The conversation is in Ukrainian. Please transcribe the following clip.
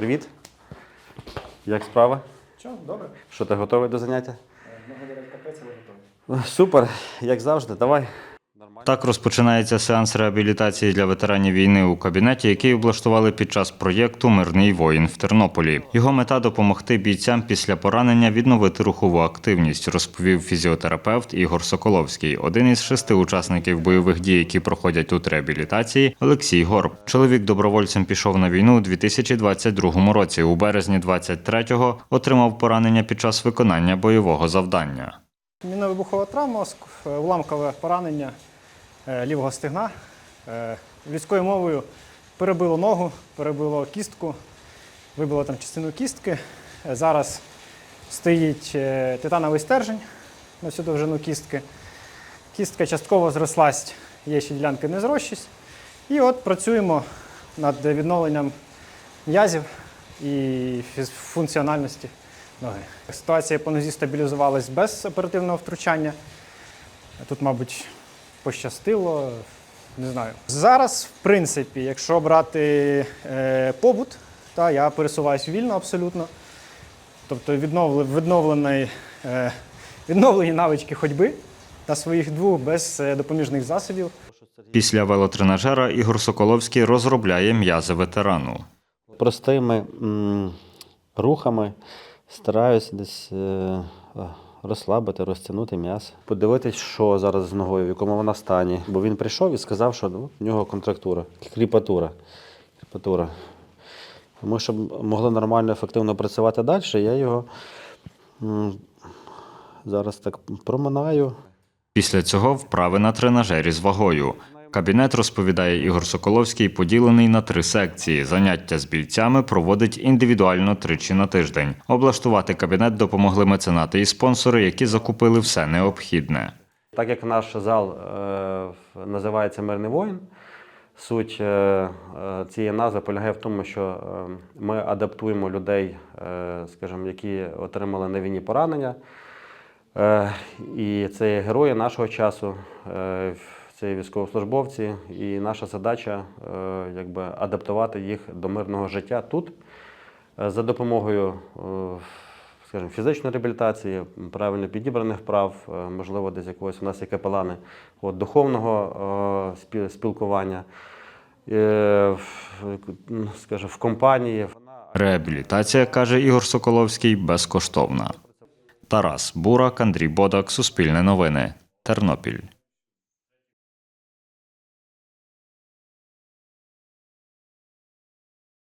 Привіт. Як справа? Що, добре? Що ти готовий до заняття? Благодаря капець, але готовий. Супер, як завжди, давай. Так розпочинається сеанс реабілітації для ветеранів війни у кабінеті, який облаштували під час проєкту Мирний воїн в Тернополі. Його мета допомогти бійцям після поранення відновити рухову активність, розповів фізіотерапевт Ігор Соколовський, один із шести учасників бойових дій, які проходять тут реабілітації. Олексій Горб. Чоловік добровольцем пішов на війну у 2022 році. У березні 23-го отримав поранення під час виконання бойового завдання. Мінно-вибухова травма, е, уламкове поранення лівого стегна. Е, Людською мовою перебило ногу, перебило кістку, вибило там частину кістки. Е, Зараз стоїть е, титановий стержень на всю довжину кістки. Кістка частково зрослась, є ще ділянки незрощість. І от працюємо над відновленням м'язів і функціональності ноги. Ситуація по нозі стабілізувалась без оперативного втручання. Тут, мабуть, пощастило, не знаю. Зараз, в принципі, якщо брати е, побут, та я пересуваюся вільно абсолютно. Тобто відновле- відновлений, е, відновлені навички ходьби та своїх двох без е, допоміжних засобів. Після велотренажера Ігор Соколовський розробляє м'язи ветерану. Простими м, рухами стараюся десь е, розслабити, розтягнути м'ясо. Подивитись, що зараз з ногою, в якому вона стані. Бо він прийшов і сказав, що ну, в нього контрактура, кріпатура. кріпатура. Тому щоб могли нормально, ефективно працювати далі, я його зараз так проминаю. Після цього вправи на тренажері з вагою. Кабінет, розповідає Ігор Соколовський, поділений на три секції. Заняття з бійцями проводить індивідуально тричі на тиждень. Облаштувати кабінет допомогли меценати і спонсори, які закупили все необхідне. Так як наш зал е, називається Мирний воїн, суть е, е, цієї назви полягає в тому, що ми адаптуємо людей, скажімо, які отримали на війні поранення. І це герої нашого часу, це військовослужбовці, і наша задача е, якби, адаптувати їх до мирного життя тут е, за допомогою е, скажімо, фізичної реабілітації, правильно підібраних вправ, е, можливо, десь якогось у нас є капелани от, духовного спілкування, ну, скажімо, в компанії. Реабілітація, каже Ігор Соколовський, безкоштовна. Тарас Бурак, Андрій Бодак, Суспільне новини, Тернопіль.